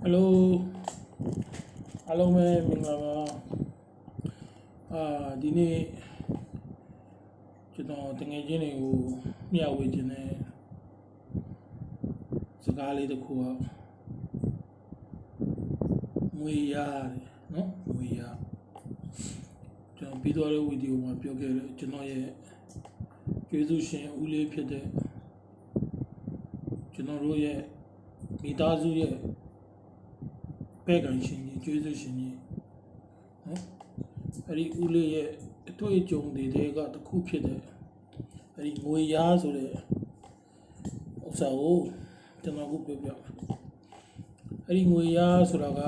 ဟယ်လိုအားလုံးပဲမင်္ဂလာပါအာဒီနေ့ကျွန်တော်တငယ်ချင်းတွေကိုမျှဝေခြင်းနဲ့စကားလေးတစ်ခုကငွေရတယ်နော်ငွေရကျွန်တော်ပြီးတော့တဲ့ဗီဒီယိုမှာပြောခဲ့တယ်ကျွန်တော်ရဲ့ကျေးဇူးရှင်ဦးလေးဖြစ်တဲ့ကျွန်တော်တို့ရဲ့မိသားစုရဲ့ ပဲ့ကန်ရှင်ကြီးကျေးဇူးရှင်ကြီးနော်အဲ့ဒီဦးလေးရဲ့အတွေ့အကြုံတွေတဲကတစ်ခုဖြစ်တဲ့အဲ့ဒီငွေရားဆိုတဲ့ဥစ္စာကိုကျွန်တော်ခုပြောပြမယ်အဲ့ဒီငွေရားဆိုတာက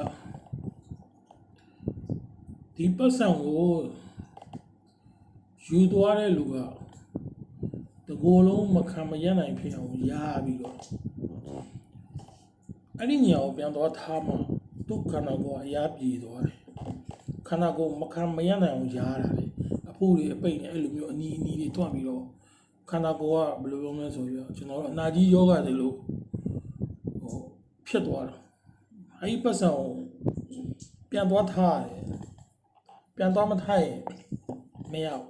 ဒီပတ်စံကိုယူသွားတဲ့လူကတကိုယ်လုံးမခံမရနိုင်ဖြစ်အောင်ရပြီးတော့အဲ့ဒီညောင်ပြန်သွားထားမှ သူ့ခန္ဓာကိုယ်ကအရာပြေသွားတယ်ခန္ဓာကိုယ်မခံမရနိုင်အောင်ရားတာလေအဖိုးတွေအပိတ်နဲ့အဲ့လိုမျိုးအနီးအနီးတွေတွန့်ပြီးတော့ခန္ဓာကိုယ်ကဘယ်လိုပြောမလဲဆိုပြီးတော့ကျွန်တော်တို့အနာကြီးယောဂတွေလို့ဟိုဖြစ်သွားတာအဲ့ဒီပတ်စံကိုပြန်သွားထားတယ်ပြန်သွားမထားရင်မရဘူး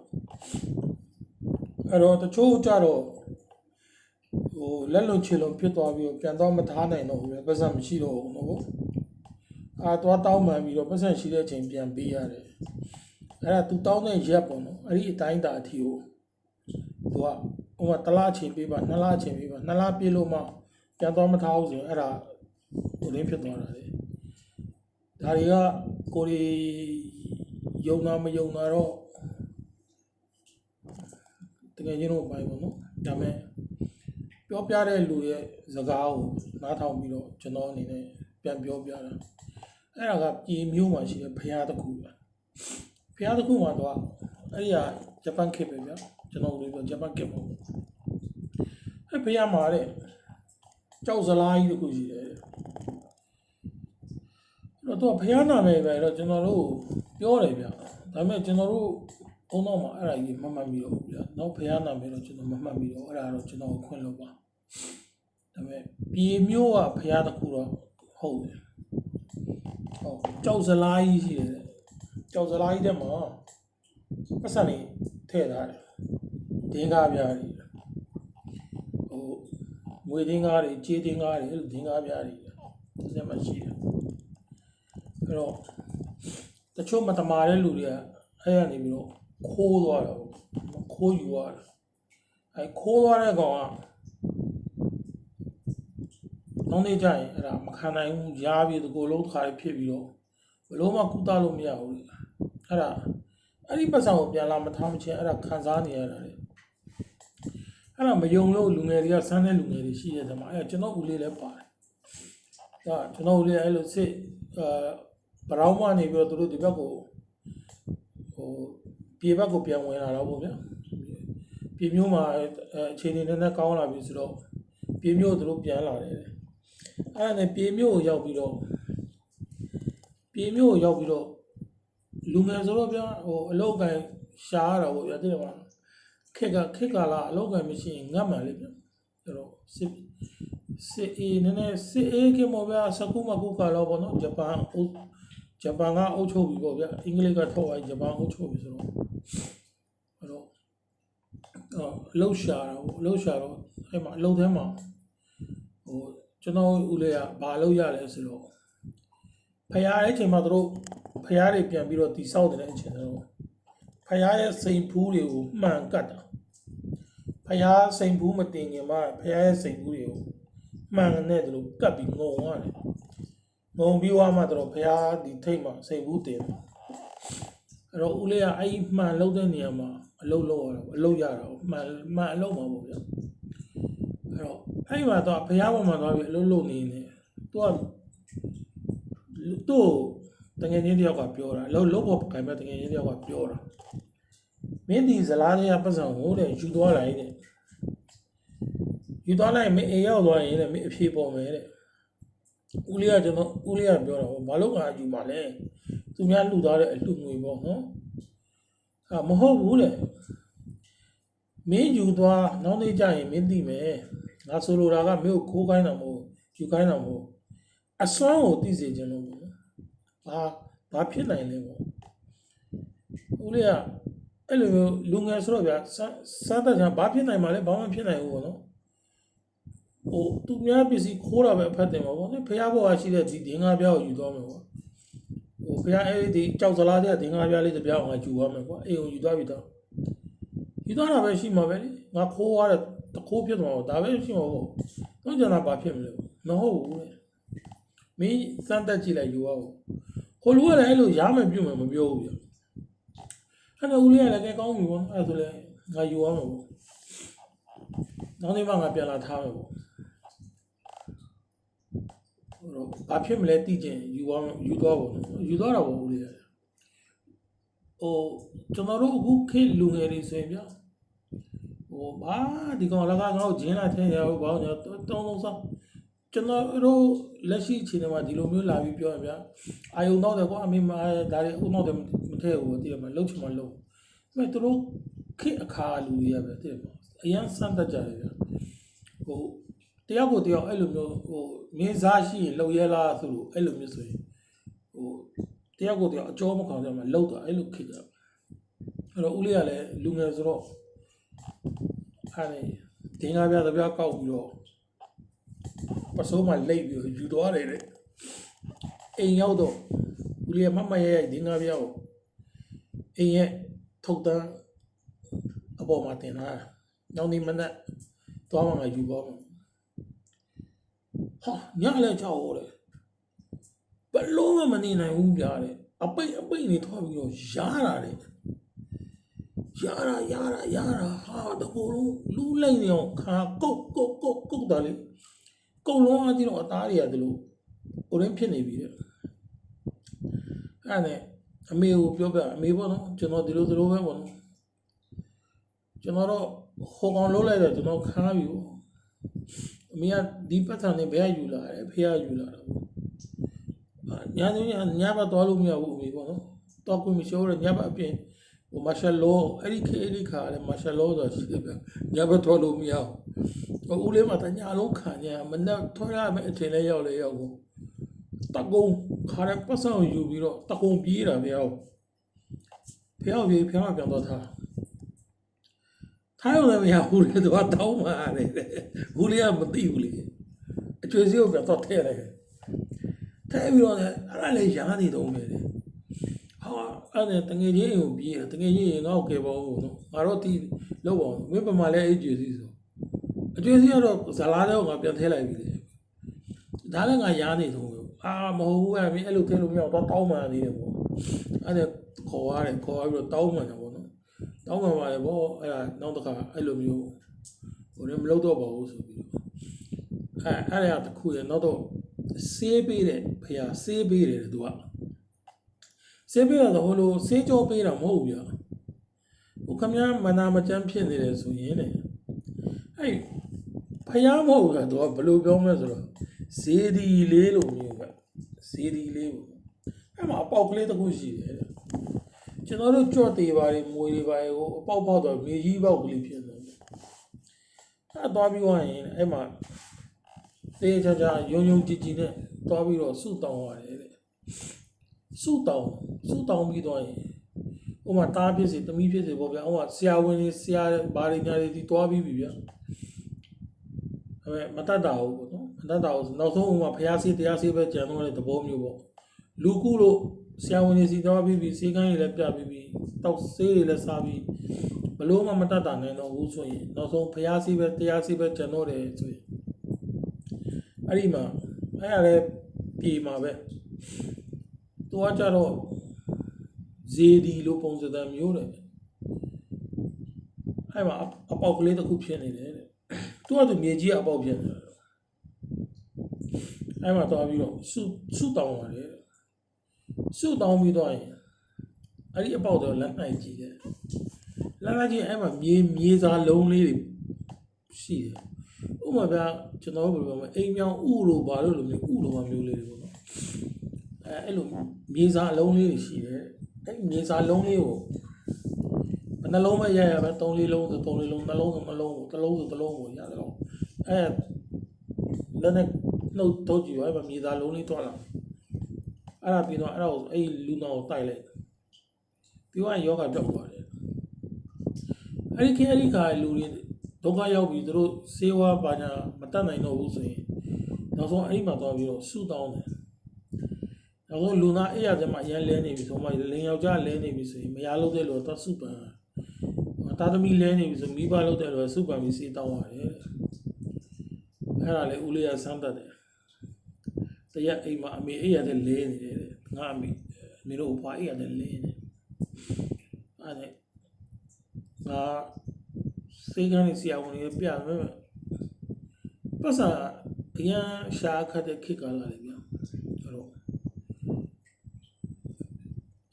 အဲ့တော့တချို့ကြတော့ဟိုလက်လုံချေလုံဖြစ်သွားပြီးတော့ပြန်တော့မထားနိုင်တော့ဘူးပဲပတ်စံမရှိတော့ဘူးနော် အာသွားတောင်းမှန်ပြီးတော့ပတ်စံရှိတဲ့အချိန်ပြန်ပေးရတယ်အဲ့ဒါသူတောင်းတဲ့ရက်ပေါ့နော်အဲ့ဒီအတိုင်းတာအထီကိုသူကဟိုမှာတစ်လားချိန်ပေးပါနှစ်လားချိန်ပေးပါနှစ်လားပြည့်လို့မှပြန်တော့မထားဘူးဆိုရင်အဲ့ဒါဟိုရင်းဖြစ်သွားတာလေဒါတွေကကိုရီယုံနာမယုံနာတော့တကယ်ချင်းတော့ပိုင်ပေါ့နော်ဒါမဲ့ပြောပြတဲ့လူရဲ့စကားကိုနားထောင်ပြီးတော့ကျွန်တော်အနေနဲ့ပြန်ပြောပြတာ အဲ့ဒါကပြည်မျိုးမှာရှိတဲ့ဘုရားတစ်ခုပဲဘုရားတစ်ခုမှာတော့အဲ့ဒီကဂျပန်ခေတ်ပဲဗျာကျွန်တော်တို့ပြောဂျပန်ခေတ်ပေါ့အဲ့ဘုရားမှာတဲ့ကြောက်စလားကြီးတစ်ခုရှိတယ်အဲ့တော့သူကဘုရားနာမည်ပဲတော့ကျွန်တော်တို့ပြောတယ်ဗျာဒါပေမဲ့ကျွန်တော်တို့ဘုံတော့မှာအဲ့ဒါကြီးမမှတ်မိတော့ဘူးဗျာနောက်ဘုရားနာမည်တော့ကျွန်တော်မမှတ်မိတော့အဲ့ဒါတော့ကျွန်တော်ကိုခွင့်လို့ပါဒါပေမဲ့ပြေမျိုးကဖရားတစ်ခုတော့ဟုတ်တယ် ဟုတ်ကြောက်စလားကြီးရှိတယ်ကြောက်စလားကြီးတဲ့မှာပတ်စံနေထည့်ထားတယ်ဒင်းကားပြားတွေဟိုငွေဒင်းကားတွေကြေးဒင်းကားတွေအဲ့လိုဒင်းကားပြားတွေဒီစက်မှာရှိတယ်အဲ့တော့တချို့မတမာတဲ့လူတွေကအဲ့ရနေပြီးတော့ခိုးသွားတာပေါ့ခိုးယူသွားတာအဲ့ခိုးသွားတဲ့ကောင်က နောက်နေ့ကျရင်အဲ့ဒါမခံနိုင်ဘူးရားပြီးဒီကိုယ်လုံးတစ်ခါလေးဖြစ်ပြီးတော့ဘလို့မှကုသလို့မရဘူးလေအဲ့ဒါအဲ့ဒီပတ်စံကိုပြန်လာမထားမချင်းအဲ့ဒါခံစားနေရတာလေအဲ့ဒါမယုံလို့လူငယ်တွေကစမ်းတဲ့လူငယ်တွေရှိတဲ့တမှာအဲ့ဒါကျွန်တော်ဦးလေးလည်းပါတယ်ဒါကျွန်တော်ဦးလေးအဲ့လိုစစ်အာဘရောင်းမနေပြီးတော့သူတို့ဒီဘက်ကိုဟိုပြေဘက်ကိုပြန်ဝင်လာတော့ဗောဗျာပြေမျိုးမှာအဲအခြေအနေနဲ့နဲ့ကောင်းလာပြီဆိုတော့ပြေမျိုးသူတို့ပြန်လာတယ် အဲ့ဒါနဲ့ပြေမြို့ကိုရောက်ပြီးတော့ပြေမြို့ကိုရောက်ပြီးတော့လူငယ်ဆိုတော့ဗျာဟိုအလောက်ကန်ရှားရတာပေါ့ဗျာတိတယ်မလားခက်ကခက်ကလာအလောက်ကန်မရှိရင်ငတ်မှန်လေဗျာအဲ့တော့စစ်စစ်အေးနည်းနည်းစစ်အေးကမောဗျာစကူမကူကာလောပေါ့နော်ဂျပန်အုပ်ဂျပန်ကအုပ်ချုပ်ပြီပေါ့ဗျာအင်္ဂလိပ်ကထုတ်သွားဂျပန်အုပ်ချုပ်ပြီဆိုတော့အဲ့တော့အော်အလောက်ရှာတာပေါ့အလောက်ရှာတော့အဲ့မှာအလောက်ထဲမှာဟို ကျွန်တော်ဦးလေးကဘာလုပ်ရလဲဆိုတော့ဖရားရဲ့အချိန်မှာတို့ဖရားတွေပြန်ပြီးတော့တိဆောက်တဲ့အချိန်တော့ဖရားရဲ့စိန်ဖူးတွေကိုမှန်ကတ်တာဖရားစိန်ဖူးမတင်ခင်မှာဖရားရဲ့စိန်ဖူးတွေကိုမှန်နဲ့တို့ကတ်ပြီးငုံရတယ်ငုံပြီးွားမှတို့ဖရားဒီထိတ်မှာစိန်ဖူးတင်တယ်အဲ့တော့ဦးလေးကအဲ့ဒီမှန်လုပ်တဲ့နေရာမှာအလုပ်လုပ်ရတာပေါ့အလုပ်ရတာပေါ့မှန်မှန်အလုပ်မှာပေါ့ဗျာအဲ့တော့ အဲ့ဒီမှာတော့ဘုရားပေါ်မှာသွားပြီးအလုပ်လုပ်နေနေသူကသူ့တငယ်ချင်းတယောက်ကပြောတာအလုပ်လုပ်ဖို့ခိုင်မဲ့တငယ်ချင်းတယောက်ကပြောတာမင်းဒီဇလားတွေကပတ်စံဟိုတဲ့ယူသွားလိုက်တဲ့ယူသွားလိုက်မင်းအိမ်ရောက်သွားရင်တဲ့မင်းအဖြေပေါ်မယ်တဲ့ဦးလေးကကျွန်တော်ဦးလေးကပြောတာဟောဘာလို့ကယူမှာလဲသူများလှူသွားတဲ့အလှူငွေပေါ့နော်ဟာမဟုတ်ဘူးတဲ့မင်းယူသွားနောက်နေ့ကျရင်မင်းသိမယ် ငါဆိုလိုတာကမင်းကိုခိုးခိုင်းတာမဟုတ်ယူခိုင်းတာမဟုတ်အစွမ်းကိုသိစေခြင်းလို့ပေါ့နော်ဘာဘာဖြစ်နိုင်လဲပေါ့ဦးလေးကအဲ့လိုမျိုးလူငယ်ဆိုတော့ဗျာစစားတတ်ကြဘာဖြစ်နိုင်မှာလဲဘာမှဖြစ်နိုင်ဘူးပေါ့နော်ဟိုသူများပစ္စည်းခိုးတာပဲအဖတ်တင်ပါပေါ့နော်ဖះဘောကရှိတဲ့ဒီဒင်္ဂါပြောက်ကိုယူသွားမယ်ပေါ့ဟိုဖះအဲ့ဒီကြောက်စလားတဲ့ဒင်္ဂါပြားလေးတစ်ပြားအောင်ကယူသွားမယ်ကွာအေးကိုယူသွားပြီတော့ယူသွားတာပဲရှိမှာပဲလေငါခိုးသွားတဲ့တ ခိုးဖြစ်သွားတော့ဒါပဲရှိမှာပေါ့တော့ကျန်တာဘာဖြစ်မလဲမဟုတ်ဘူးလေမင်းစမ်းတက်ကြည့်လိုက်ယူအောင်ဟိုလူကလည်းအဲ့လိုရားမယ်ပြုတ်မယ်မပြောဘူးဗျအဲ့တော့ဦးလေးကလည်းကဲကောင်းပြီပေါ့အဲ့ဒါဆိုလည်းငါယူအောင်ပေါ့နောက်နေ့မှငါပြန်လာထားမယ်ပေါ့ဟိုတော့ဘာဖြစ်မလဲသိချင်ယူအောင်ယူသွားပေါ့နော်ယူသွားတာပေါ့ဦးလေးကဟိုကျွန်တော်တို့အခုခေတ်လူငယ်တွေဆိုရင်ဗျ ဟိုဘာဒီကောင်လကငါ့ကိုဂျင်းလာထင်းရဘူးဘာလို့လဲတောင်းတောင်းစားကျွန်တော်တို့လက်ရှိအချိန်မှာဒီလိုမျိုးလာပြီးပြောရင်ဗျအာယုံတော့တယ်ကွာအမေမဒါတွေအခုတော့တယ်မထည့်ဘူးတည်ရမှာလှုပ်ချင်မှလှုပ်မဲ့သူတို့ခေတ်အခါလူတွေကပဲတည်မှာအရန်စမ်းတတ်ကြတယ်ဗျဟိုတယောက်ကိုတယောက်အဲ့လိုမျိုးဟိုမင်းစားရှိရင်လှုပ်ရဲလားဆိုလို့အဲ့လိုမျိုးဆိုရင်ဟိုတယောက်ကိုတယောက်အကျော်မခေါင်ကြမှာလှုပ်တာအဲ့လိုခေတ်ကြအဲ့တော့ဦးလေးကလည်းလူငယ်ဆိုတော့ အဲ့ဒီဒင်းကားပြသပြကောက်ပြီးတော့ပစိုးမှလိတ်ပြီးတော့ယူသွားတယ်တဲ့အိမ်ရောက်တော့ဦးလေးကမမရရဒင်းကားပြကိုအိမ်ရဲ့ထုတ်တန်းအပေါ်မှာတင်လာနောက်နေ့မနက်သွားမှငါယူသွားမှာဟာညလည်းကြောက်ဟောတယ်ဘလုံးမမနေနိုင်ဘူးပြားတဲ့အပိတ်အပိတ်နေထွက်ပြီးတော့ရားတာတဲ့ ရတာရတာရတာဟာတကူလုံးလူလိုက်နေအောင်ခါကုတ်ကုတ်ကုတ်ကုတ်တာလေကုတ်လုံးအကြည့်တော့အသားတွေရတယ်လို့ဟိုရင်းဖြစ်နေပြီတဲ့အဲ့နဲ့အမေကိုပြောပြအမေပေါ့နော်ကျွန်တော်ဒီလိုဒီလိုပဲပေါ့နော်ကျွန်တော်တော့ဟိုကောင်လုံးလိုက်တော့ကျွန်တော်ခါပြီပေါ့အမေကဒီပတ်စံနဲ့ဘယ်ကယူလာတယ်ဖေကယူလာတာပေါ့ညာညညဘတော့လို့မရဘူးအမေပေါ့နော်တော့ကိုမရှိတော့ညဘအပြင် ဟိုမာရှယ်လောအဲ့ဒီခေတ်အဲ့ဒီခါလည်းမာရှယ်လောဆိုရှိတယ်ဗျညဘက်ထွက်လို့မရဘူးဟိုဦးလေးမှာတညာလုံးခံညာမနဲ့ထွက်ရမယ်အထင်လဲရောက်လဲရောက်ကိုတကုံခါရပတ်ဆောင်ယူပြီးတော့တကုံပြေးတာဗျာဖျောက်ပြေးဖျောက်ပြန်တော့ထားထားရုံလည်းမရဘူးလေသူကတောင်းมาတယ်ဘူးလေးကမသိဘူးလေအကျွေးစီကိုပြန်တော့ထဲလိုက်တယ်ထဲပြီးတော့လည်းအဲ့ဒါလည်းရားနေတော့မယ်လေ ဟာအဲ့ဒါတငယ်ချင်းကိုပြေးတငယ်ချင်းရင်ငါ့ကိုကယ်ပါဦးနော်ငါတော့တီးလောက်ပါဦးမင်းပမာလဲအဲ့ကျွေးစီဆိုအကျွေးစီကတော့ဇလာတဲ့ကိုငါပြန်ထဲလိုက်ပြီလေဒါလည်းငါရားနေတော့အာမဟုတ်ဘူးအဲ့မင်းအဲ့လိုထဲလို့မရတော့တောင်းမှနေတယ်ပေါ့အဲ့ဒါခေါ်ရတယ်ခေါ်ပြီးတော့တောင်းမှတယ်ပေါ့နော်တောင်းမှပါလေပေါ့အဲ့ဒါနောက်တစ်ခါအဲ့လိုမျိုးဟိုလည်းမလုပ်တော့ပါဘူးဆိုပြီးတော့အဲ့အဲ့ဒါတခုရနောက်တော့ဆေးပေးတယ်ဖေဟာဆေးပေးတယ်သူက ဆေးပေးတော့ဟိုလိုဆေးကြောပေးတာမဟုတ်ဘူးဗျဟိုခမည်းမနာမကျန်းဖြစ်နေတယ်ဆိုရင်တဲ့အဲ့ဖယားမဟုတ်ကတော့ဘယ်လိုပြောမလဲဆိုတော့ဇေဒီလေးလိုမျိုးပဲဇေဒီလေးပေါ့အဲ့မှာအပေါက်ကလေးတစ်ခုရှိတယ်တဲ့ကျွန်တော်တို့ကြော့သေးပါတယ်မွေတွေပါတယ်ဟိုအပေါက်ပေါက်တော့မြေကြီးပေါက်ကလေးဖြစ်နေတယ်အဲ့သွားပြီးသွားရင်အဲ့မှာတေးချာချာယုံယုံကြည်ကြည်နဲ့သွားပြီးတော့စုတောင်းရတယ်တဲ့ စုတောင်းစုတောင်းပြီးတော့ရင်ဥမာတားဖြစ်စေတမီးဖြစ်စေပေါ့ဗျာဥမာဆရာဝန်ကြီးဆရာဘာတွေညာတွေဒီတွားပြီးပြီဗျာအဲမတတ်တာဘူးပေါ့နော်မတတ်တာဘူးနောက်ဆုံးဥမာဖျားစေးတရားစေးပဲကြံတော့တဲ့သဘောမျိုးပေါ့လူကုလို့ဆရာဝန်ကြီးစီတွားပြီးပြီစေကန်းတွေလည်းပြပြီးပြီတောက်ဆေးတွေလည်းစားပြီးဘလို့မှမတတ်တာနိုင်တော့ဘူးဆိုရင်နောက်ဆုံးဖျားစေးပဲတရားစေးပဲကြံတော့တယ်ဆိုရင်အဲ့ဒီမှာအဲ့ရလည်းပြေမှာပဲ သူကကြတော့ဇေဒီလိုပုံစံမျိုးတဲ့အဲ့မှာအပေါက်ကလေးတစ်ခုဖြစ်နေတယ်တဲ့သူကသူမြေကြီးကအပေါက်ဖြစ်နေတာအဲ့မှာသွားပြီးတော့စုစုတောင်းပါတယ်စုတောင်းပြီးတော့ရင်အဲ့ဒီအပေါက်တော့လက်နိုင်ကြည့်တယ်လက်နိုင်ကြည့်အဲ့မှာမြေမြေစာလုံးလေးတွေရှိတယ်ဥပမာဗျာကျွန်တော်တို့ဘယ်လိုပြောမလဲအိမ်မြောင်ဥလို့ဘာလို့လိုမျိုးဥလိုမျိုးလေးတွေပေါ့နော် အဲအဲ့လိုမြေစာအလုံးလေးတွေရှိတယ်အဲ့ဒီမြေစာလုံးလေးကိုဘယ်နှလုံးပဲရရပဲ3လေးလုံးဆို3လေးလုံးနှလုံးဆိုနှလုံးကိုတစ်လုံးဆိုတစ်လုံးကိုရတယ်တော့အဲလက်နဲ့နှုတ်ထုတ်ကြည့်ပါအဲ့မှာမြေသားလုံးလေးထွက်လာအဲ့ဒါပြီးတော့အဲ့ဒါကိုအဲ့လူနာကိုတိုက်လိုက်ပြီးတော့ယောဂပြောက်သွားတယ်အဲ့ဒီခေတ်အဲ့ဒီခါလူတွေဒုက္ခရောက်ပြီးသူတို့စေဝါပါညာမတတ်နိုင်တော့ဘူးဆိုရင်နောက်ဆုံးအဲ့ဒီမှာသွားပြီးတော့ဆူတောင်းတယ် နောက်ဆုံးလူနာအဲ့ရတဲ့မှာအရန်လဲနေပြီဆိုမှလင်ယောက်ျားလဲနေပြီဆိုရင်မရလို့တဲ့လို့သွားစုပန်တာသမီလဲနေပြီဆိုမိဘလို့တဲ့လို့စုပန်ပြီးစေးတောင်းရတယ်တဲ့အဲ့ဒါလေဦးလေးကစမ်းတတ်တယ်တရက်အိမ်မှာအမေအိပ်ရတဲ့လဲနေတယ်တဲ့ငါအမေအမေတို့ဘွားအိပ်ရတဲ့လဲနေအဲ့ဒါငါစေကန်းလေးဆရာဝန်ကြီးပြမယ်ပတ်စာအရန်ရှာခတ်တဲ့ခေတ်ကာလလေးဗျအဲ့တော့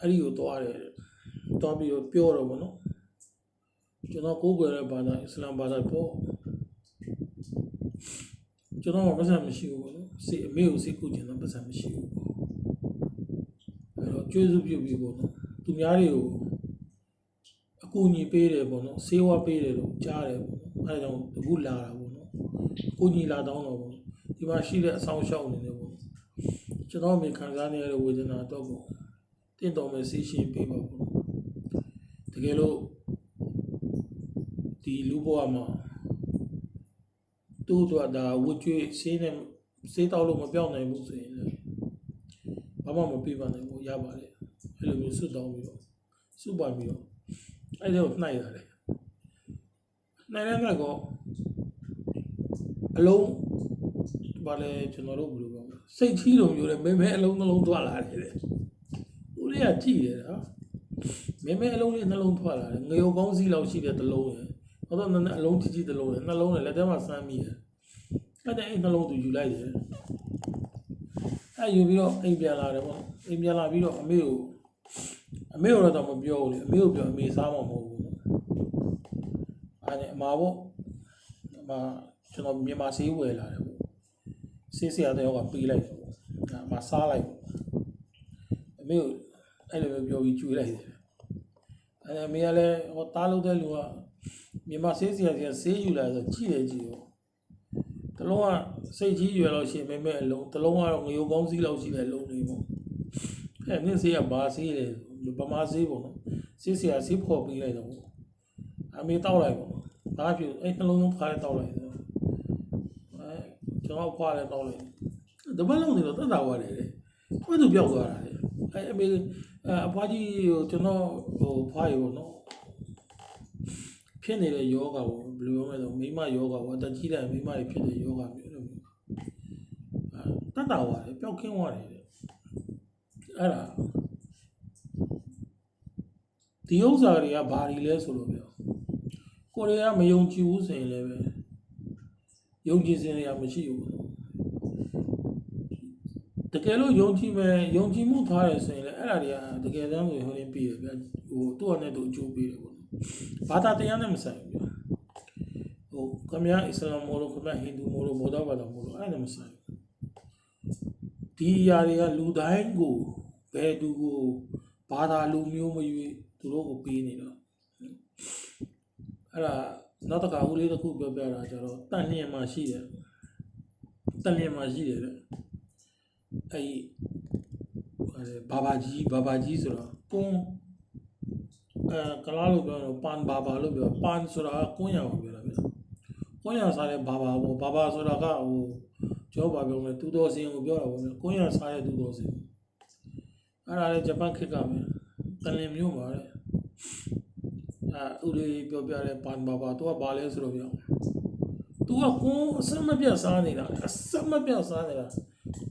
အဲ့ဒီကိုတွားတယ်တွားပြီးတော့ပြောတော့ဗောနော်ကျွန်တော်ကိုးကွယ်တဲ့ဘာသာအစ္စလာမ်ဘာသာပေါ့ကျွန်တော်ကပတ်စံမရှိဘူးပေါ့နော်စိတ်အမေကိုစိတ်ကူကျင်တော့ပတ်စံမရှိဘူးပေါ့အဲ့တော့ကျွေးစုပြုတ်ပြီးပေါ့နော်သူများတွေကိုအကူအညီပေးတယ်ပေါ့နော်ဆေးဝါးပေးတယ်လို့ကြားတယ်ပေါ့နော်အဲ့ဒါကြောင့်အခုလာတာပေါ့နော်အကူအညီလာတောင်းတော့ပေါ့နော်ဒီမှာရှိတဲ့အဆောင်ရှောက်အနေနဲ့ပေါ့ကျွန်တော်မိခံစားနေရတဲ့ဝေဒနာတော့ပေါ့ တင့်တော်မဲ့ဆေးရှင်ပေးပါပေါ့နော်တကယ်လို့ဒီလူဘဝမှာသူ့အတွက်ဒါဝတ်ကြွေးဆေးနဲ့ဆေးတောက်လို့မပြောင်းနိုင်ဘူးဆိုရင်လည်းဘာမှမပြပါနိုင်ဘူးရပါတယ်အဲ့လိုမျိုးစွတ်တောင်းပြီးတော့စွတ်ပါပြီးတော့အဲ့ဒါကိုနှိုက်ရတယ်နှိုက်တဲ့နောက်ကောအလုံးဘာလဲကျွန်တော်တို့ဘယ်လိုပြောမလဲစိတ်ကြီးလိုမျိုးလေမဲမဲအလုံးနှလုံးထွက်လာတယ် တဲ့ဦးလေးကကြည့်တယ်ဟာမဲမဲအလုံးလေးနှလုံးထွက်လာတယ်ငရုတ်ကောင်းစီးလောက်ရှိတဲ့တစ်လုံးရယ်ဟုတ်တော့နည်းနည်းအလုံးကြီးကြီးတစ်လုံးနဲ့နှလုံးနဲ့လက်ထဲမှာစမ်းမိတယ်အဲ့တဲ့အဲ့နှလုံးသူယူလိုက်တယ်အဲ့ယူပြီးတော့အိမ်ပြန်လာတယ်ပေါ့အိမ်ပြန်လာပြီးတော့အမေကိုအမေကိုတော့မပြောဘူးလေအမေကိုပြောအမေစားမှာမဟုတ်ဘူးအဲ့ဒါအမာပေါ့အမာကျွန်တော်မြန်မာဆေးဝယ်လာတယ်ပေါ့ဆေးဆရာတဲ့ဟောကပေးလိုက်တယ်ပေါ့အမာစားလိုက်ပေါ့အမေကို အဲ့လိုမျိုးပြောပြီးကျွေးလိုက်တယ်အဲ့အမေကလည်းဟောတားလို့တဲ့လူကမြန်မာဆေးဆရာကြီးကဆေးယူလာဆိုကြည့်တယ်ကြည့်ရောတလုံးကစိတ်ကြီးရွယ်လို့ရှိရင်မဲမဲအလုံးတလုံးကတော့ငရုတ်ကောင်းစည်းလောက်ရှိတဲ့အလုံးလေးပေါ့အဲနင်းဆေးကဘာဆေးလဲဗမာဆေးပေါ့နော်ဆေးဆရာဆေးဖော်ပေးလိုက်တော့အမေတောက်လိုက်ပေါ့ဘာဖြစ်အဲ့နှလုံးလုံးခါလေးတောက်လိုက်ဆိုအဲကျွန်တော်ခွာလဲတောက်လိုက်တပတ်လုံးနေတော့တက်တာသွားတယ်လေဘယ်သူပြောက်သွားတာလဲအဲအမေ အဖွားကြီးကိုကျွန်တော်ဟိုဖွားရီပေါ့နော်ဖြစ်နေတဲ့ယောဂါပေါ့ဘယ်လိုပြောမလဲဆိုမိမယောဂါပေါ့အသက်ကြီးတဲ့မိမတွေဖြစ်တဲ့ယောဂါမျိုးလို့မျိုးအဲတတ်တာဝါတယ်ပျောက်ကင်းသွားတယ်တဲ့အဲ့ဒါဒီဥစ္စာတွေကဘာတွေလဲဆိုလို့ပြောကိုရီးယားမယုံကြည်ဘူးဆိုရင်လည်းပဲယုံကြည်စင်ရမရှိဘူး တကယ်လို့ယုံကြည်မယ်ယုံကြည်မှုထားတယ်ဆိုရင်လည်းအဲ့ဒါတွေကတကယ်တမ်းကိုဟိုရင်းပြီးတယ်ဗျဟိုသူ့အနေနဲ့သူအကျိုးပေးတယ်ပေါ့နော်ဘာသာတရားနဲ့မဆိုင်ဘူးဗျဟိုခမရအစ္စလာမ်မို့လို့ခမရဟိန္ဒူမို့လို့ဗုဒ္ဓဘာသာမို့လို့အဲ့ဒါမဆိုင်ဘူးဒီအရာတွေကလူတိုင်းကိုဘယ်သူကိုဘာသာလူမျိုးမရွေးသူတို့ကိုပေးနေတော့အဲ့ဒါနောက်တစ်ခါဦးလေးတစ်ခုပြောပြတာကျတော့တန်လျင်မှာရှိတယ်တန်လျင်မှာရှိတယ်တဲ့ အဲ့ဒီဘာဘာကြီးဘာဘာကြီးဆိုတော့ကုန်းအဲကလားလို့ပြောတော့ပန်ဘာဘာလို့ပြောပန်ဆိုတာကွန်းရအောင်ပြောတာဗျကွန်းရစားတဲ့ဘာဘာပေါ့ဘာဘာဆိုတာကဟိုကျောဘာပြောမလဲတူတော်စင်ကိုပြောတာပေါ့ဗျကွန်းရစားတဲ့တူတော်စင်အဲ့ဒါလေဂျပန်ခေတ်ကပဲတလင်မျိုးပါတဲ့အဲဥလေးပြောပြတဲ့ပန်ဘာဘာသူကဘာလဲဆိုတော့ပြောသူကကွန်းအစမပြတ်စားနေတာအစမပြတ်စားနေတာ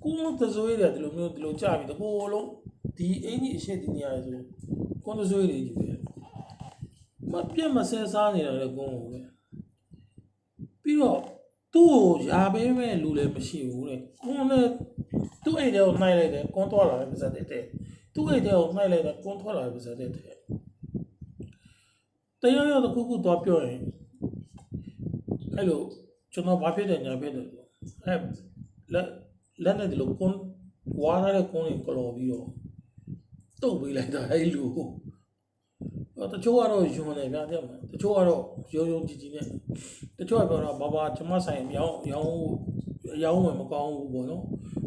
ကွန်းသဇွေးတယ်ဒီလိုမျိုးဒီလိုကြပြီတကိုယ်လုံးဒီအင်ကြီးအရှိတ်ဒီနေရာလေဆိုကွန်းသဇွေးတွေကြီးပဲမပြတ်မဆဲစားနေတာလေကုန်းကိုပဲပြီးတော့သူ့ကိုယာပေးမဲ့လူလည်းမရှိဘူးတဲ့ကုန်းလည်းသူ့အိမ်ထဲကိုနှိုက်လိုက်တယ်ကွန်းထွက်လာတယ်ပါစတဲ့တဲ့သူ့အိမ်ထဲကိုနှိုက်လိုက်တယ်ကွန်းထွက်လာတယ်ပါစတဲ့တဲ့တရားရတစ်ခုခုတော့ပြောရင်အဲ့လိုကျွန်တော်ဘာဖြစ်တယ်ညာဖြစ်တယ်ဆိုအဲ့လက် လက်နဲ့ဒီလိုကွန်းဝါထားတဲ့ကွန်းကိုကလော်ပြီးတော့တုတ်ပေးလိုက်တာအဲ့လူကိုအော်တချို့ကတော့ယွန်းတယ်ဗျာတဲ့မှာတချို့ကတော့ရုံရုံကြည်ကြည်နဲ့တချို့ကပြောတော့ဘာဘာကျမဆိုင်ရောင်းရောင်းအယောင်းဝင်မကောင်းဘူးပေါ့နော်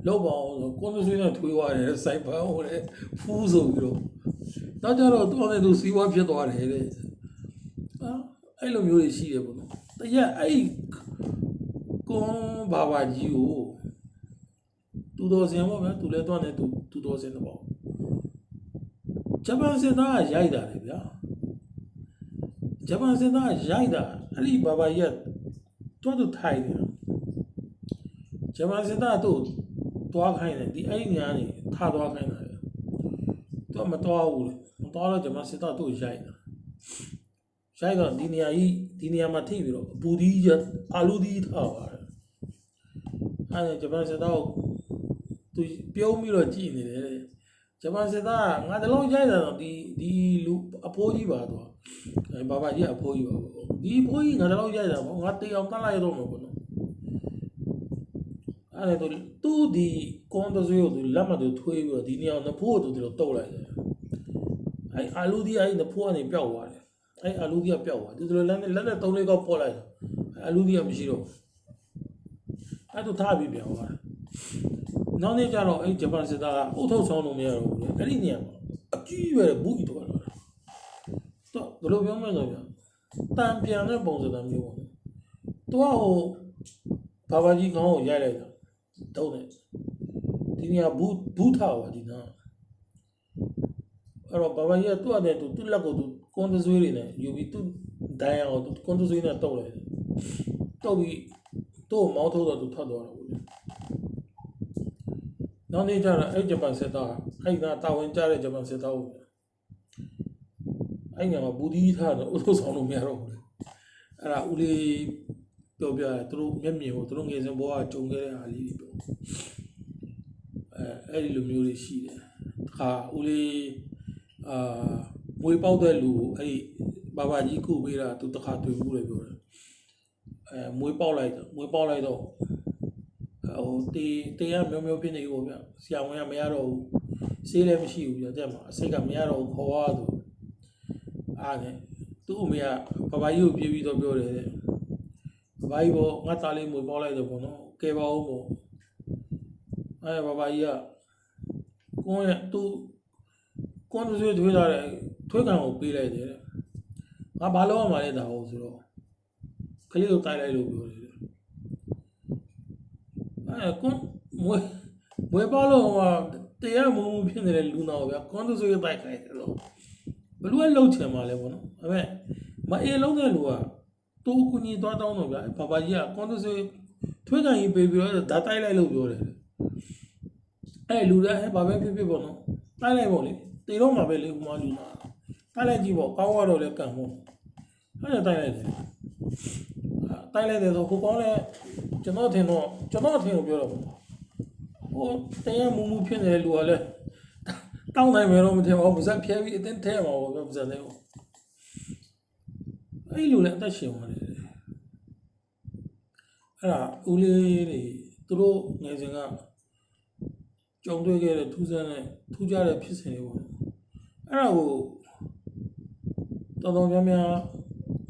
လောက်ပါအောင်ဆိုကွန်ဆွေးနဲ့ထွေးသွားတယ်စိုက်ပန်းဟိုလေဖူးဆိုပြီးတော့တော့ကြတော့သူ့အနေနဲ့သူစီးပွားဖြစ်သွားတယ်တဲ့အာအဲ့လိုမျိုးတွေရှိတယ်ပေါ့နော်တရက်အဲ့ကွန်ဘာဘာကြီးကို သူတော်စင်ပေါ့ဗျာသူလည်းတော့နေသူသူတော်စင်တော့ပေါ့ဂျပန်စစ်သားကရိုက်တာလေဗျာဂျပန်စစ်သားကရိုက်တာအဲ့ဒီဘာဘာကြီးကတွတ်သူထိုင်နေတာဂျမန်စတာတို့တွားခိုင်းတယ်ဒီအဲ့ဒီညာနေထတွားခိုင်းတာလေသူကမတွားဘူးလေမတွားတော့ဂျမန်စတာတို့ရိုက်တာရိုက်တော့ဒီနေရာကြီးဒီနေရာမှာထိပြီးတော့အပူဒီရအာလူဒီထားပါတယ်အဲ့ဒါဂျမန်စတာကို သူပြုံးပြီးတော့ကြည်နေတယ်တဲ့ဂျမန်စတာကငါတလုံးရိုက်တာတော့ဒီဒီလူအဖိုးကြီးပါတော့အဲဘာဘာကြီးအဖိုးကြီးပါပေါ့ဒီအဖိုးကြီးငါတလုံးရိုက်တာပေါ့ငါတေအောင်တတ်လိုက်တော့မှာပေါ့နော်အဲ့ဒါသူသူဒီကွန်ဒဇွေကိုသူလက်မသူထွေးပြီးတော့ဒီနေရာနဖိုးကိုသူတို့တုတ်လိုက်တယ်အဲ့အာလူဒီအဲ့နဖိုးကနေပျောက်သွားတယ်အဲ့အာလူဒီကပျောက်သွားသူတို့လက်နဲ့လက်နဲ့သုံးလေးကောက်ပေါ်လိုက်တယ်အာလူဒီကမရှိတော့အဲ့သူထားပြီးပြန်သွားတယ် နောက်နေ့ကျတော့အဲ့ဂျပန်စစ်သားကအုတ်ထုတ်ဆောင်လို့မရတော့ဘူးလေအဲ့ဒီနေရာမှာအကြီးပဲဘူးကြီးတော့လာတယ်တော့ဘယ်လိုပြောမလဲဆိုပြန်တန်ပြန်တဲ့ပုံစံမျိုးပေါ့သူကဟိုဘာဘာကြီးကောင်းကိုရိုက်လိုက်တာတုံးတယ်ဒီနေရာဘူးဘူးထားပါဒီနာအဲ့တော့ဘာဘာကြီးကသူ့အတဲ့သူသူ့လက်ကိုသူကွန်တဆွေးတွေနဲ့ယူပြီးသူ့ဒိုင်အောင်သူကွန်တဆွေးနဲ့တုတ်လိုက်တယ်တုတ်ပြီးသူ့ကိုမောင်းထုတ်တော့သူထွက်သွားတာဘူးလေ နောက်နေ့ကျတော့အဲ့ဂျပန်စစ်သားအဲ့ကတာဝန်ကျတဲ့ဂျပန်စစ်သားကိုအဲ့ညမှာဘူဒီထားတော့ဥထုဆောင်လို့မရတော့ဘူးလေအဲ့ဒါဦးလေးပြောပြတယ်သူတို့မျက်မြင်ကိုသူတို့ငယ်စဉ်ဘဝကကြုံခဲ့တဲ့အားလေးတွေပြောအဲအဲ့ဒီလိုမျိုးတွေရှိတယ်ခါဦးလေးအာမွေးပေါက်တဲ့လူကိုအဲ့ဒီဘာဘာကြီးကုပေးတာသူတစ်ခါတွေ့ဘူးလေပြောတယ်အဲမွေးပေါက်လိုက်တော့မွေးပေါက်လိုက်တော့ ဟိုတေးတေးရမျိုးမျိုးဖြစ်နေကိုဗျဆရာဝန်ကမရတော့ဘူးဆေးလည်းမရှိဘူးပြတဲ့မှာအစိတ်ကမရတော့ဘူးခေါ်သွားသူအားနဲ့သူ့အမေကဘာဘာကြီးကိုပြေးပြီးတော့ပြောတယ်တဲ့။ဘာကြီးပေါ့ငါသားလေးမွေပေါက်လိုက်တော့ပေါ့နော်။ကဲပါဦးပေါ့။အဲဘာဘာကြီးကကွန်းရဲ့သူကွန်းသူဆွေးထွေးလာတဲ့ထွေးကံကိုပေးလိုက်တယ်တဲ့။ငါဘာလို့ရမှာလဲဒါဟုတ်ဆိုတော့ကလေးကိုတိုက်လိုက်လို့ပြောတယ်တဲ့။ အဲကွန်းမွေမွေပေါက်လို့ဟိုတရားမုံမှုဖြစ်နေတဲ့လူနာကိုဗျာကွန်းသူဆွေးတိုက်ခိုင်းတယ်တော့ဘလူးကလှုပ်ချင်မှာလဲပေါ့နော်။အဲမဲ့မအေးလုံးတဲ့လူကတူကူညီသွားတောင်းတော့ဗျာဘာဘာကြီးကကွန်ဒဆွေထွေးကန်ကြီးပေးပြီးတော့ဓာတ်တိုက်လိုက်လို့ပြောတယ်အဲ့လူတွေအဲ့ဘာပဲဖြစ်ဖြစ်ပေါ့နော်တိုက်လိုက်ပေါ့လေတေတော့မှာပဲလေဥမာလူနာတိုက်လိုက်ကြည့်ပေါ့ကောင်းတော့လည်းကံပေါ့အဲ့ဒါတိုက်လိုက်တယ်တိုက်လိုက်တယ်ဆိုဟိုကောင်းလဲ ကျွန်တော်ထင်တော့ကျွန်တော်ထင်လို့ပြောတော့ဟိုတရားမူမူဖြစ်နေတဲ့လူကလည်းတောင်းနိုင်မယ်တော့မထင်ပါဘူးဗဇက်ဖြဲပြီးအတင်းထဲမှာပေါ့ဗဇက်လေးပေါ့အဲ့လူလည်းအသက်ရှင်သွားတယ်အဲ့ဒါဦးလေးတွေသူတို့ငယ်စဉ်ကကြုံတွေ့ခဲ့တဲ့ထူးဆန်းတဲ့ထူးခြားတဲ့ဖြစ်စဉ်တွေပေါ့အဲ့ဒါကိုတော်တော်များများ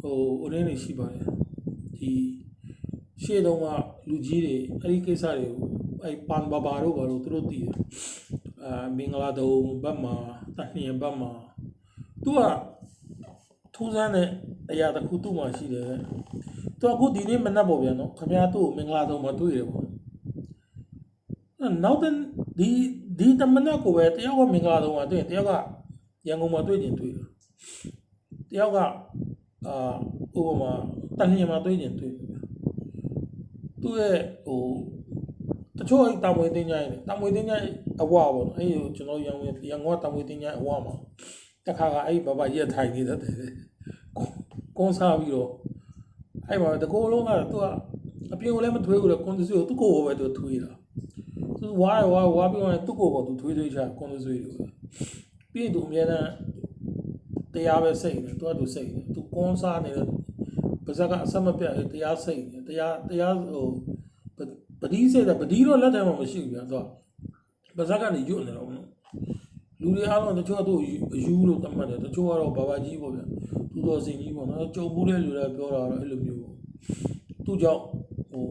ဟိုအရင်းတွေရှိပါတယ်ဒီ ရှေ့တုန်းကလူကြီးတွေအဲ့ဒီကိစ္စတွေကိုအဲ့ပန်ဘာဘာတို့ဘာလို့သူတို့တည်တယ်အာမင်္ဂလာတုံဘတ်မှာတနှင်ဘတ်မှာသူကထူးဆန်းတဲ့အရာတစ်ခုသူ့မှာရှိတယ်သူအခုဒီနေ့မနက်ပေါ့ဗျာနော်ခမရသူ့ကိုမင်္ဂလာဆောင်မှာတွေ့တယ်ပေါ့အဲ့နောက်တဲ့ဒီဒီတမနက်ကိုပဲတယောက်ကမင်္ဂလာဆောင်မှာတွေ့ရင်တယောက်ကရန်ကုန်မှာတွေ့ကျင်တွေ့တယ်တယောက်ကအာဥပမာတန်လျင်မှာတွေ့ကျင်တွေ့တယ်ဗျာ သူ့ရဲ့ဟိုတချို့အဲ့တာမွေတင်းကြရင်တာမွေတင်းကြအဝပေါ့နော်အဲ့ဒီကျွန်တော်ရန်ကုန်ရန်ကုန်ကတာမွေတင်းကြအဝမှာတခါကအဲ့ဘဘရက်ထိုင်နေတတ်တယ်ကွန်စားပြီးတော့အဲ့မှာတကောလုံးကသူကအပြင်ကိုလည်းမထွေးဘူးလေကွန်ဒစီကိုသူ့ကိုယ်ပေါ်ပဲသူထွေးတာသူဝါးဝါးဝါးပြီးတော့သူ့ကိုယ်ပေါ်သူထွေးထွေးချကွန်ဒစီတွေပြီးရင်သူအများနဲ့တရားပဲစိတ်နေသူကသူစိတ်နေသူကွန်စားနေတဲ့ ပါဇက်ကအဆက်မပြတ်တရားစိတ်နေတရားတရားဟိုပတိစိတ်တာပတိတော့လက်ထဲမှာမရှိဘူးဗျာသူကပါဇက်ကနေညွတ်နေတော့နော်လူတွေအားလုံးတချို့ကတော့အယူလို့သတ်မှတ်တယ်တချို့ကတော့ဘာဘာကြီးပေါ့ဗျာသူတော်စင်ကြီးပေါ့နော်ကြုံဘူးတဲ့လူတွေပြောတာတော့အဲ့လိုမျိုးပေါ့သူကြောင့်ဟို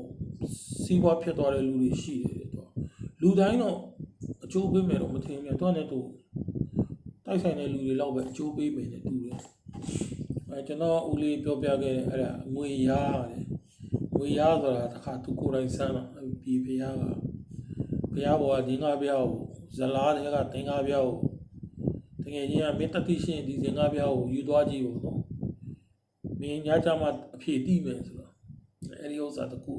စီးပွားဖြစ်သွားတဲ့လူတွေရှိတယ်တော့လူတိုင်းတော့အကျိုးပေးမယ်တော့မထင်ဘူးတော့နဲ့သူတိုက်ဆိုင်တဲ့လူတွေလောက်ပဲအကျိုးပေးမယ်နဲ့တူတယ် အဲကျွန်တော်ဦးလေးပြောပြခဲ့တယ်အဲ့ဒါငွေရရတယ်ငွေရဆိုတာတစ်ခါသူကိုယ်တိုင်စမ်းတော့ဒီဘုရားကဘုရားဘောကဒီငါဘုရားကိုဇလားတွေကသင်္ကာဘုရားကိုတကယ်ကြီးကမင်းတတိရှင်ဒီသင်္ကာဘုရားကိုယူသွားကြည့်ဖို့နော်မင်းညချမှာအဖြေတိမယ်ဆိုတော့အဲ့ဒီဥစ္စာတစ်ခု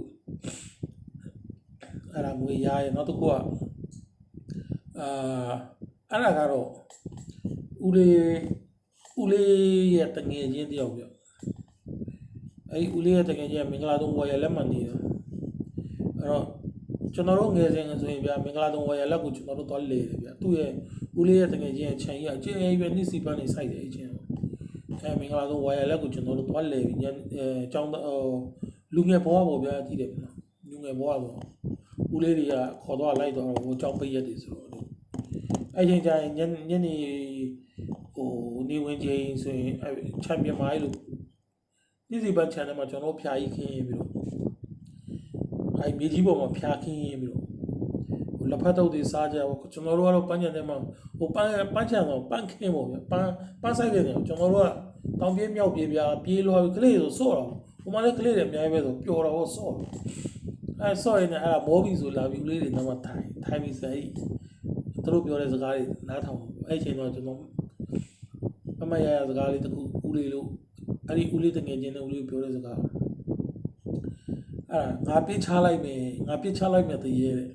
အဲ့ဒါငွေရရဲ့နောက်တစ်ခုကအာအဲ့ဒါကတော့ဦးလေး ဦးလေးရဲ့တငယ်ချင်းတယောက်ပြောအဲ့ဒီဦးလေးရဲ့တငယ်ချင်းကမင်္ဂလာတုံးဝယ်ရလက်မှတ်နေတာအဲ့တော့ကျွန်တော်တို့ငယ်စဉ်ဆိုရင်ဗျာမင်္ဂလာတုံးဝယ်ရလက်ကိုကျွန်တော်တို့သွားလေတယ်ဗျာသူ့ရဲ့ဦးလေးရဲ့တငယ်ချင်းရဲ့ခြံကြီးအကျဲကြီးပဲနှစ်စီပန်းနေစိုက်တယ်အချင်းအဲမင်္ဂလာတုံးဝယ်ရလက်ကိုကျွန်တော်တို့သွားလေပြီးညအဲចောင်းလူငယ်ဘဝပေါ့ဗျာကြည့်တယ်ဗျာလူငယ်ဘဝပေါ့ဦးလေးတွေကခေါ်တော့လိုက်တော့ဟိုចောင်းပိတ်ရက်တွေဆိုတော့အဲ့ချိန်ကျရင်ညညနေဟို နေဝင်ချင်းဆိုရင်အဲချန်ပီယံမိုင်းလို့နေ့စီပန်း channel မှာကျွန်တော်ဖြာကြီးခင်းပြီးတော့အဲမြေကြီးပေါ်မှာဖြာခင်းပြီးတော့ဟိုလက်ဖက်တုပ်တွေစားကြပေါ့ကျွန်တော်တို့ကတော့ပန်းချန်ထဲမှာဟိုပန်းပန်းချန်တော့ပန်းခင်းပေါ့ဗျပန်းပန်းဆိုင်တယ်ကျွန်တော်တို့ကတောင်ပြေးမြောက်ပြေးပြပြေးလွှားပြီးကလေးဆိုစော့တော့ဟိုမှာလည်းကလေးတွေအများကြီးပဲဆိုပျော်တော့စော့အဲစော့ရင်လည်းအဲ့ဒါမောပြီးဆိုလာပြီးဦးလေးတွေတော့မှထိုင်ထိုင်ပြီးစားသူတို့ပြောတဲ့စကားတွေနားထောင်အဲ့ချိန်တော့ကျွန်တော်အ မရရစကားလေးတခုဦးလေးလို့အဲ့ဒီဦးလေးတငယ်ချင်းနဲ့ဦးလေးပြောတဲ့စကားအဲ့ဒါငါပြစ်ချလိုက်မယ်ငါပြစ်ချလိုက်မယ်တည်းရဲ့တဲ့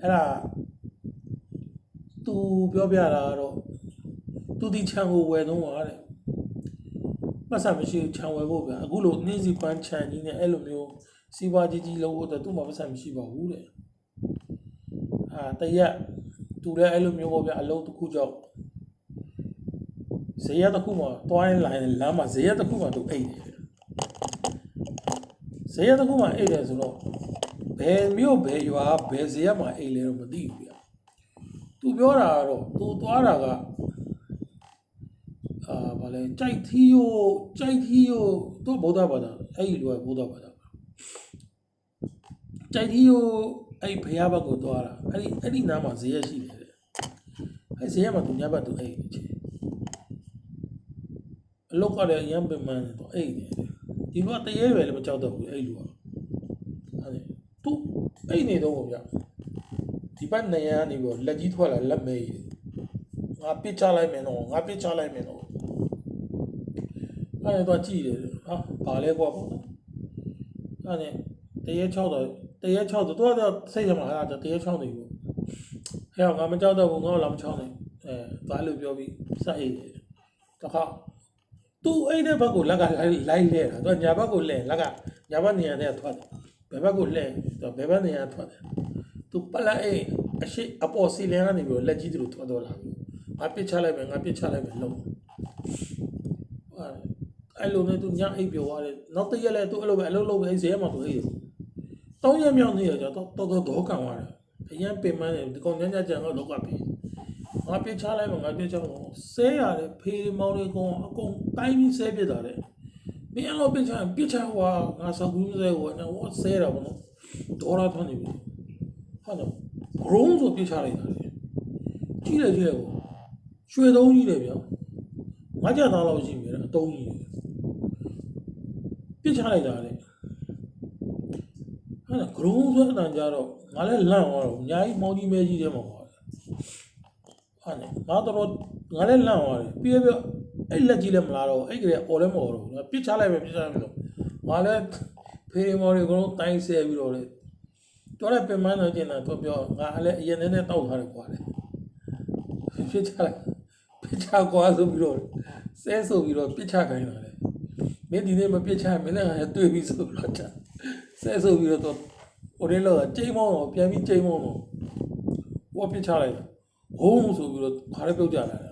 အဲ့ဒါသူပြောပြတာကတော့သူဒီချံကိုဝယ်တော့ဟာတဲ့ပတ်စံမရှိဘူးခြံဝယ်ဖို့ဗျအခုလိုနှင်းစီပန်းခြံကြီးနဲ့အဲ့လိုမျိုးစီးပွားကြီးကြီးလုပ်ဖို့အတွက်သူ့မှာပတ်စံမရှိပါဘူးတဲ့အာတရက်သူလည်းအဲ့လိုမျိုးပေါ့ဗျအလုံးတစ်ခုကြောင့် ဇေယျတစ်ခုမှာတွိုင်းလိုင်းလမ်းမှာဇေယျတစ်ခုမှာသူအိတ်တယ်ဇေယျတစ်ခုမှာအိတ်တယ်ဆိုတော့ဘယ်မြို့ဘယ်ရွာဘယ်ဇေယျမှာအိတ်လဲတော့မသိဘူးဗျသူပြောတာကတော့သူသွားတာကအာဗာလဲကြိုက်သီးရိုးကြိုက်သီးရိုးသူဗုဒ္ဓဘာသာအဲ့ဒီလူကဗုဒ္ဓဘာသာကြိုက်သီးရိုးအဲ့ဘုရားဘက်ကိုသွားတာအဲ့ဒီအဲ့ဒီနားမှာဇေယျရှိတယ်တဲ့အဲ့ဇေယျမှာသူညဘက်သူအိတ်တယ်ချေအ လုတ်ကလည်းရမ်းပင်မှန်းတယ်တော့အိတ်တယ်ဒီလူကတရေပဲလည်းမကြောက်တော့ဘူးအဲ့လူကအဲ့ဒီသူအိတ်နေတော့ဗျဒီဘက်နေရကနေပြီးလက်ကြီးထွက်လာလက်မဲကြီးငါပစ်ချလိုက်မယ်တော့ငါပစ်ချလိုက်မယ်တော့အဲ့တော့ကြည့်တယ်ဟာဘာလဲကွာပေါ့နော်အဲ့ဒါတရေ6တော့တရေ6တော့သူကတော့စိတ်ရမှာဟာတရေ6နေဘူးဟဲ့ငါမကြောက်တော့ဘူးငါလာမချောင်းနေအဲသွားလို့ပြောပြီးစက်အိတ်တယ်တခါ သူအဲ့တဲ့ဘက်ကိုလက်ကလိုက်လဲတာသူညာဘက်ကိုလဲလက်ကညာဘက်နေရာထဲထွက်တယ်ဘယ်ဘက်ကိုလဲသူဘယ်ဘက်နေရာထွက်တယ်သူပလက်အိတ်အရှိအပေါ်စီလန်ကနေပြီးလက်ကြီးသူထွက်တော့လာပြီငါပစ်ချလိုက်မယ်ငါပစ်ချလိုက်မယ်လုံးအဲ့လိုနဲ့သူညအိပ်ပြောသွားတယ်နောက်တစ်ရက်လဲသူအဲ့လိုပဲအလုပ်လုပ်ပဲအဲ့ဇဲမှာသူအိပ်တယ်တောင်းရမြောက်နေရကြတော့တော်တော်ဒေါကန်သွားတယ်အရင်ပင်မတယ်ဒီကောင်ညညကြံတော့လောကပြီ ငါပြချလိုက်မှာငါပြချမှာဆဲရတယ်ဖေးမောင်းလေးကောင်အကုန်တိုင်းပြီးဆဲပြတာလေမင်းအလောပြချပြချဟွာငါစောက်ဘူးဆဲဟွာနော်ဆဲတာဘောနော်ဒေါ်လာထွန်းနေပြီဟာတော့ grown ဆိုပြချလိုက်တာလေကြည့်လိုက်ကြည့်လိုက်ရွှေသုံးကြီးလေဗျငါကြသားလောက်ရှိပြီအတုံးကြီးပြချလိုက်တာလေဟာတော့ grown ဆိုတဲ့အတန်ကြတော့ငါလည်းလန့်သွားတော့အများကြီးမောင်းကြီးမဲကြီးတဲမှာပါ ဟာနဲ့ငါတော့ငါလည်းလန့်သွားတယ်ပြီးပြအဲ့လက်ကြီးလည်းမလာတော့အဲ့ကလေးအော်လည်းမအော်တော့ဘူးပြစ်ချလိုက်ပဲပြစ်ချလိုက်ပြီတော့ငါလည်းဖေးမော်တွေကတော့တိုင်းဆဲပြီးတော့လေတော်လည်းပင်မတော့ကျင်တာသူပြောငါလည်းအရင်နဲ့နဲ့တောက်ထားတယ်ကွာလေပြစ်ချလိုက်ပြစ်ချကွာဆိုပြီးတော့ဆဲဆိုပြီးတော့ပြစ်ချခိုင်းတာလေမင်းဒီနေ့မပြစ်ချမင်းလည်းငါတွေ့ပြီဆိုတော့ချဆဲဆိုပြီးတော့ဟိုလေးလောက်ကျိန်းမောင်းတော့ပြန်ပြီးကျိန်းမောင်းတော့ဟိုပြစ်ချလိုက် တာဟုံးဆိုပြီးတော့ခါလေးပြုတ်ကြလာတယ်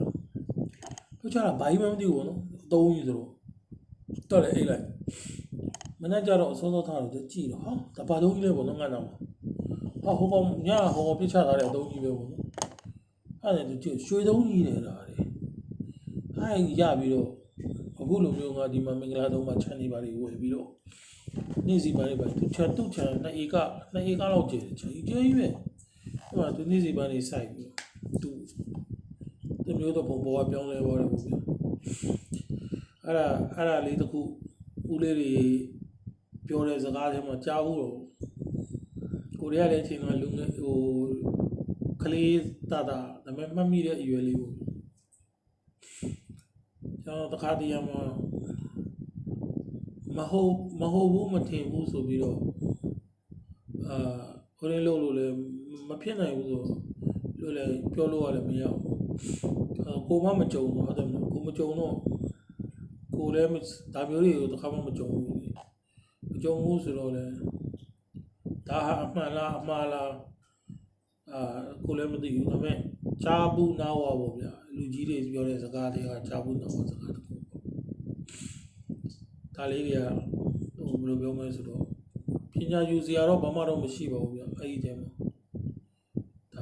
ပြုတ်ကြတာဘာကြီးမှမသိဘူးပေါ့နော်အသုံးကြီးဆိုတော့တော့လေအိတ်လိုက်မနေ့ကျတော့အစောစောထားတော့ကြည့်တော့ဟာတပါသုံးကြီးလဲပေါ့နော်ငါ့နာမှာဟာဟိုကောင်ညဟိုကောင်ပြစ်ချထားတဲ့အသုံးကြီးပဲပေါ့နော်အဲ့ဒါသူကြည့်ရွှေသုံးကြီးတယ်လားတဲ့အဲ့ရပြီးတော့အခုလိုမျိုးငါဒီမှာမင်္ဂလာသုံးမှာခြံနေပါလေဝယ်ပြီးတော့နေ့စီပိုင်းလေးပဲသူချန်သူ့ချန်နှစ်ဧကနှစ်ဧကလောက်ကျယ်တယ်ချန်ကြီးကျယ်ကြီးပဲဟိုကသူနေ့စီပိုင်းလေးစိုက်ပြီးတော့ သူသူမျိုးတော့ဘုံဘောကပြောင်းလဲသွားတယ်ပေါ့ဗျာအဲ့ဒါအဲ့ဒါလေးတစ်ခုဦးလေးတွေပြောတဲ့စကားတွေမှာကြားဘူးတော့ကိုရီးယားလည်းအချိန်တော့လူငယ်ဟိုကလေးတာတာဒါပေမဲ့မှတ်မိတဲ့အရွယ်လေးပေါ့ကျွန်တော်တခါတည်းရမှာမဟုတ်မဟုတ်ဘူးမထင်ဘူးဆိုပြီးတော့အာဟိုလေးလို့လို့လည်းမဖြစ်နိုင်ဘူးဆို လို့လည်းပြောလို့ရတယ်မရဘူးအာကိုမမကြုံတော့ဟုတ်တယ်မလားကိုမကြုံတော့ကိုလည်းမဒါမျိုးတွေကိုတစ်ခါမှမကြုံဘူးလေမကြုံဘူးဆိုတော့လည်းဒါဟာအမှန်လားအမှားလားအာကိုလည်းမသိဘူးဒါပေမဲ့ချာဘူးနာဝါပေါ့ဗျာလူကြီးတွေပြောတဲ့စကားတွေကချာဘူးနာဝါစကားတစ်ခုပေါ့ဒါလေးတွေကဟိုဘယ်လိုပြောမလဲဆိုတော့ပညာယူစရာတော့ဘာမှတော့မရှိပါဘူးဗျအဲ့ဒီတဲမှာဒါ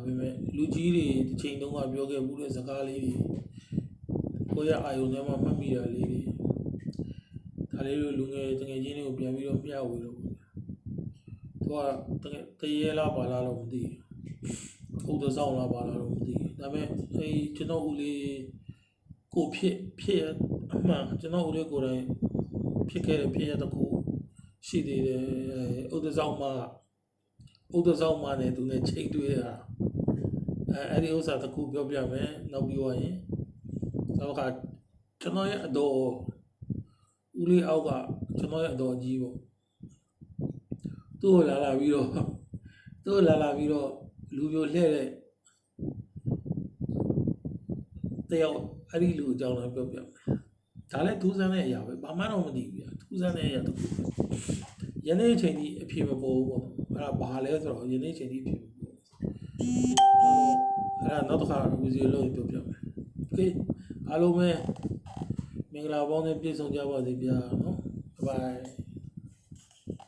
ပေမဲ့လူကြီးတွေတစ်ချိန်တုန်းကပြောခဲ့မှုတဲ့စကားလေးတွေကိုယ့်ရဲ့အာယုံထဲမှာမှတ်မိတာလေးတွေဒါလေးလိုလူငယ်တငယ်ချင်းတွေကိုပြန်ပြီးတော့မျှဝေတော့ပေါ့သူကတကယ်တရေလားပါလားတော့မသိဘူးဟုတ်တဲ့ဆောင်လားပါလားတော့မသိဘူးဒါပေမဲ့အဲကျွန်တော်ဦးလေးကိုဖြစ်ဖြစ်အမှန်ကျွန်တော်ဦးလေးကိုယ်တိုင်ဖြစ်ခဲ့တဲ့ဖြစ်ရတစ်ခုရှိသေးတယ်အဲဥဒဆောင်မ ဥဒဆောင်မနဲ့သူနဲ့ချိန်တွေ့တာအဲအဲ့ဒီဥစ္စာတစ်ခုပြောပြမယ်နောက်ပြီးသွားရင်နောက်ကကျွန်တော်ရဲ့အတော်ဦးလေးအောက်ကကျွန်တော်ရဲ့အတော်အကြီးပေါ့သူ့ကိုလာလာပြီးတော့သူ့ကိုလာလာပြီးတော့လူပြိုလှဲ့တဲ့တယောက်အဲ့ဒီလူအကြောင်းလည်းပြောပြမယ်ဒါလည်းထူးဆန်းတဲ့အရာပဲဘာမှတော့မသိဘူးဗျာထူးဆန်းတဲ့အရာတစ်ခုပဲယနေ့အချိန်ကြီးအဖြစ်မပေါ်ဘူးပေါ့နော် အဲ့ဒါဘာလဲဆိုတော့ယနေ့အချိန်ကြီးအဖြစ်မပေါ်ဘူးအဲ့ဒါနောက်တစ်ခါဝီဒီယိုလို့ပြောပြမယ်โอเคအားလုံးပဲမင်္ဂလာပေါင်းနဲ့ပြည့်စုံကြပါစေဗျာနော်ဘိုင်